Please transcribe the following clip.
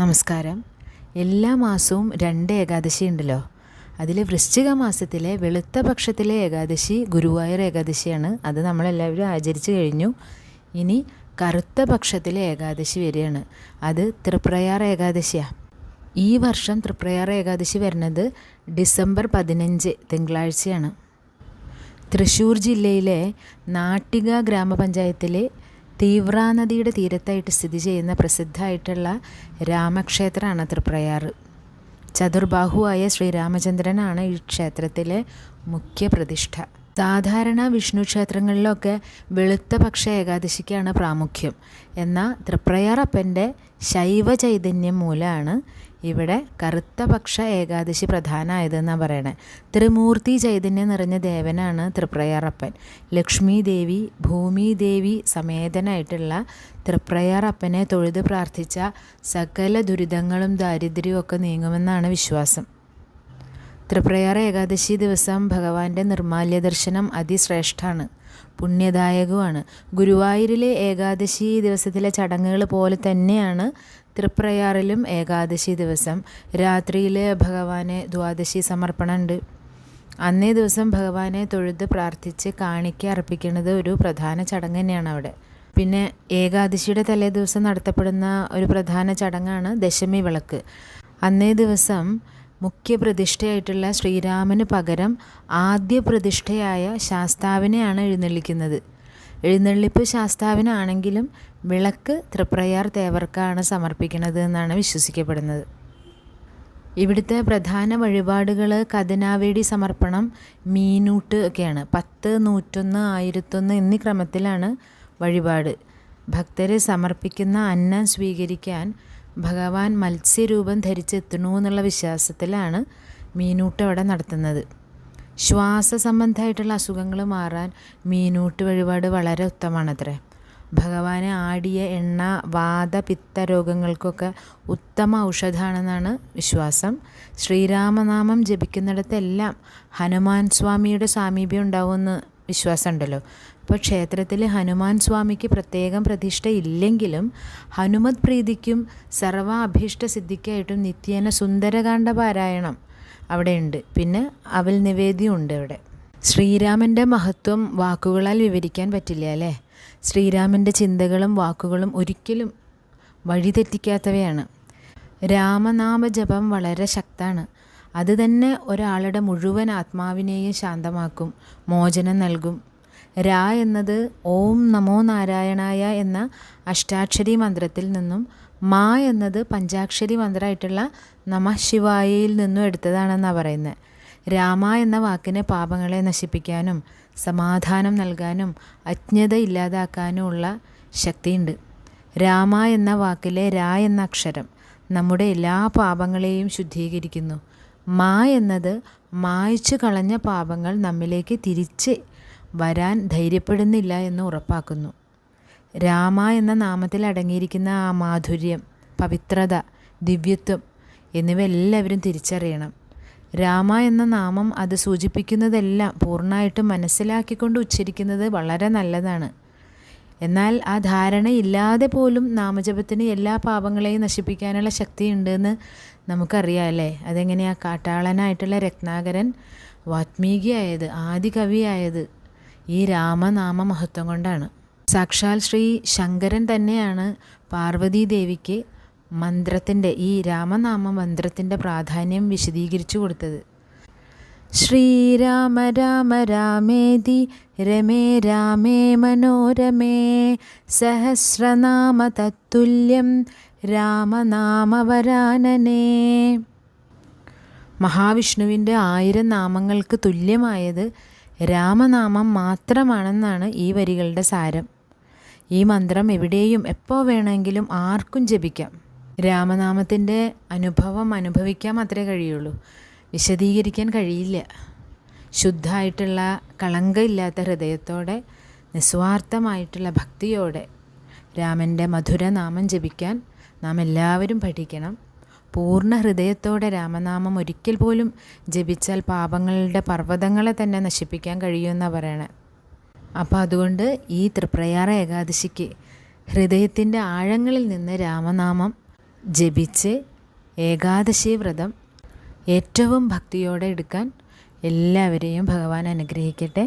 നമസ്കാരം. എല്ലാ മാസവും രണ്ട് ഏകാദശി ഉണ്ടല്ലോ. അതിൽ വൃശ്ചിക മാസത്തിലെ വെളുത്ത പക്ഷത്തിലെ ഏകാദശി ഗുരുവായൂർ ഏകാദശിയാണ്. അത് നമ്മളെല്ലാവരും ആചരിച്ചു കഴിഞ്ഞു. ഇനി കറുത്ത പക്ഷത്തിലെ ഏകാദശി വരികയാണ്. അത് തൃപ്രയാർ ഏകാദശിയാണ് ഈ വർഷം തൃപ്രയാർ ഏകാദശി വരുന്നത് ഡിസംബർ പതിനഞ്ച് തിങ്കളാഴ്ചയാണ്. തൃശ്ശൂർ ജില്ലയിലെ നാട്ടിക ഗ്രാമപഞ്ചായത്തിലെ തീവ്ര നദിയുടെ തീരത്തായിട്ട് സ്ഥിതി ചെയ്യുന്ന പ്രസിദ്ധമായിട്ടുള്ള രാമക്ഷേത്രമാണ് തൃപ്രയാർ ചതുർബാഹുവായ ശ്രീരാമചന്ദ്രനാണ് ഈ ക്ഷേത്രത്തിലെ മുഖ്യ പ്രതിഷ്ഠ സാധാരണ വിഷ്ണു ക്ഷേത്രങ്ങളിലൊക്കെ വെളുത്ത പക്ഷ ഏകാദശിക്കാണ് പ്രാമുഖ്യം. എന്നാൽ തൃപ്രയാറപ്പന്റെ ശൈവ ചൈതന്യം മൂലമാണ് ഇവിടെ കറുത്ത പക്ഷ ഏകാദശി പ്രധാനമായതെന്നാണ് പറയണത് ത്രിമൂർത്തി ചൈതന്യം നിറഞ്ഞ ദേവനാണ് തൃപ്രയാറപ്പൻ. ലക്ഷ്മി ദേവി ഭൂമി ദേവി സമേതനായിട്ടുള്ള തൃപ്രയാറപ്പനെ തൊഴുത് പ്രാർത്ഥിച്ച സകല ദുരിതങ്ങളും ദാരിദ്ര്യവും ഒക്കെ നീങ്ങുമെന്നാണ് വിശ്വാസം. തൃപ്രയാർ ഏകാദശി ദിവസം ഭഗവാന്റെ നിർമാല്യ ദർശനം അതിശ്രേഷ്ഠമാണ് പുണ്യദായകവുമാണ്. ഗുരുവായൂരിലെ ഏകാദശി ദിവസത്തിലെ ചടങ്ങുകൾ പോലെ തന്നെയാണ് തൃപ്രയാറിലും ഏകാദശി ദിവസം. രാത്രിയിലെ ഭഗവാനെ ദ്വാദശി സമർപ്പണമുണ്ട് അന്നേ ദിവസം ഭഗവാനെ തൊഴുത് പ്രാർത്ഥിച്ച് കാണിക്ക അർപ്പിക്കുന്നത് ഒരു പ്രധാന ചടങ്ങ് തന്നെയാണ് അവിടെ. പിന്നെ ഏകാദശിയുടെ തലേ ദിവസം നടത്തപ്പെടുന്ന ഒരു പ്രധാന ചടങ്ങാണ് ദശമി വിളക്ക്. അന്നേ ദിവസം മുഖ്യ പ്രതിഷ്ഠയായിട്ടുള്ള ശ്രീരാമന് പകരം ആദ്യ പ്രതിഷ്ഠയായ ശാസ്താവിനെയാണ് എഴുന്നള്ളിക്കുന്നത്. എഴുന്നള്ളിപ്പ് ശാസ്താവിനാണെങ്കിലും വിളക്ക് തൃപ്രയാർ തേവർക്കാണ് സമർപ്പിക്കുന്നത് എന്നാണ് വിശ്വസിക്കപ്പെടുന്നത്. ഇവിടുത്തെ പ്രധാന വഴിപാടുകൾ കഥനാവേടി സമർപ്പണം മീനൂട്ട് ഒക്കെയാണ്. പത്ത് നൂറ്റൊന്ന് ആയിരത്തൊന്ന് എന്നീ ക്രമത്തിലാണ് വഴിപാട്. ഭക്തരെ സമർപ്പിക്കുന്ന അന്നം സ്വീകരിക്കാൻ ഭഗവാൻ മത്സ്യരൂപം ധരിച്ചെത്തണു എന്നുള്ള വിശ്വാസത്തിലാണ് മീനൂട്ട് അവിടെ നടത്തുന്നത്. ശ്വാസ സംബന്ധമായിട്ടുള്ള അസുഖങ്ങൾ മാറാൻ മീനൂട്ട് വഴിപാട് വളരെ ഉത്തമമാണത്രേ. ഭഗവാനെ ആടിയ എണ്ണ വാത പിത്ത രോഗങ്ങൾക്കൊക്കെ ഉത്തമ ഔഷധമാണെന്നാണ് വിശ്വാസം. ശ്രീരാമനാമം ജപിക്കുന്നിടത്തെല്ലാം ഹനുമാൻ സ്വാമിയുടെ സാമീപ്യം ഉണ്ടാവുമെന്ന് വിശ്വാസമുണ്ടല്ലോ. ഇപ്പോൾ ക്ഷേത്രത്തിൽ ഹനുമാൻ സ്വാമിക്ക് പ്രത്യേകം പ്രതിഷ്ഠ ഇല്ലെങ്കിലും ഹനുമത് പ്രീതിക്കും സർവ അഭീഷ്ട സിദ്ധിക്കായിട്ടും നിത്യേന സുന്ദരകാന്ഡ പാരായണം അവിടെയുണ്ട്. പിന്നെ അവൽ നിവേദ്യം ഉണ്ട് അവിടെ. ശ്രീരാമന്റെ മഹത്വം വാക്കുകളാൽ വിവരിക്കാൻ പറ്റില്ല അല്ലേ? ശ്രീരാമന്റെ ചിന്തകളും വാക്കുകളും ഒരിക്കലും വഴിതെറ്റിക്കാത്തവയാണ്. രാമനാമ ജപം വളരെ ശക്താണ് അത് തന്നെ ഒരാളുടെ മുഴുവൻ ആത്മാവിനെയും ശാന്തമാക്കും മോചനം നൽകും. രാ എന്നത് ഓം നമോ നാരായണായ എന്ന അഷ്ടാക്ഷരി മന്ത്രത്തിൽ നിന്നും മാ എന്നത് പഞ്ചാക്ഷരി മന്ത്രമായിട്ടുള്ള നമ ശിവായയിൽ നിന്നും എടുത്തതാണെന്നാണ് പറയുന്നത് രാമ എന്ന വാക്കിനെ പാപങ്ങളെ നശിപ്പിക്കാനും സമാധാനം നൽകാനും അജ്ഞത ഇല്ലാതാക്കാനുമുള്ള ശക്തിയുണ്ട്. രാമ എന്ന വാക്കിലെ രാ എന്ന അക്ഷരം നമ്മുടെ എല്ലാ പാപങ്ങളെയും ശുദ്ധീകരിക്കുന്നു. മാ എന്നത് മായ്ച്ചു കളഞ്ഞ പാപങ്ങൾ നമ്മിലേക്ക് തിരിച്ച് വരാൻ ധൈര്യപ്പെടുന്നില്ല എന്ന് ഉറപ്പാക്കുന്നു. രാമ എന്ന നാമത്തിൽ അടങ്ങിയിരിക്കുന്ന ആ മാധുര്യം പവിത്രത ദിവ്യത്വം എന്നിവ എല്ലാവരും തിരിച്ചറിയണം. രാമ എന്ന നാമം അത് സൂചിപ്പിക്കുന്നതെല്ലാം പൂർണമായിട്ടും മനസ്സിലാക്കിക്കൊണ്ട് ഉച്ചരിക്കുന്നത് വളരെ നല്ലതാണ്. എന്നാൽ ആ ധാരണയില്ലാതെ പോലും നാമജപത്തിന് എല്ലാ പാപങ്ങളെയും നശിപ്പിക്കാനുള്ള ശക്തിയുണ്ടെന്ന് നമുക്കറിയാം അല്ലേ അതെങ്ങനെയാണ് കാട്ടാളനായിട്ടുള്ള രത്നാകരൻ വാത്മീകിയായത് ആദികവിയായത് ഈ രാമനാമ മഹത്വം കൊണ്ടാണ്. സാക്ഷാൽ ശ്രീ ശങ്കരൻ തന്നെയാണ് പാർവതീ ദേവിക്ക് മന്ത്രത്തിന്റെ ഈ രാമനാമ മന്ത്രത്തിന്റെ പ്രാധാന്യം വിശദീകരിച്ചു കൊടുത്തത്. ശ്രീരാമ രാമ രാമേതി രമേ രാമേ മനോരമേ. സഹസ്രനാമ തത്തുല്യം രാമനാമവരാനനേ മഹാവിഷ്ണുവിന്റെ ആയിരം നാമങ്ങൾക്ക് തുല്യമായത് രാമനാമം മാത്രമാണെന്നാണ് ഈ വരികളുടെ സാരം. ഈ മന്ത്രം എവിടെയും എപ്പോൾ വേണമെങ്കിലും ആർക്കും ജപിക്കാം. രാമനാമത്തിന്റെ അനുഭവം അനുഭവിക്കാൻ മാത്രമേ കഴിയുള്ളൂ. വിശദീകരിക്കാൻ കഴിയില്ല. ശുദ്ധമായിട്ടുള്ള കളങ്കമില്ലാത്ത ഹൃദയത്തോടെ നിസ്വാർത്ഥമായിട്ടുള്ള ഭക്തിയോടെ രാമന്റെ മധുരനാമം ജപിക്കാൻ നാം എല്ലാവരും പഠിക്കണം. പൂർണ ഹൃദയത്തോടെ രാമനാമം ഒരിക്കൽ പോലും ജപിച്ചാൽ പാപങ്ങളുടെ പർവതങ്ങളെ തന്നെ നശിപ്പിക്കാൻ കഴിയുമെന്നാണ് പറയണത് അപ്പോൾ അതുകൊണ്ട് ഈ തൃപ്രയാറ ഏകാദശിക്ക് ഹൃദയത്തിന്റെ ആഴങ്ങളിൽ നിന്ന് രാമനാമം ജപിച്ച് ഏകാദശി വ്രതം ഏറ്റവും ഭക്തിയോടെ എടുക്കാൻ എല്ലാവരെയും ഭഗവാൻ അനുഗ്രഹിക്കട്ടെ.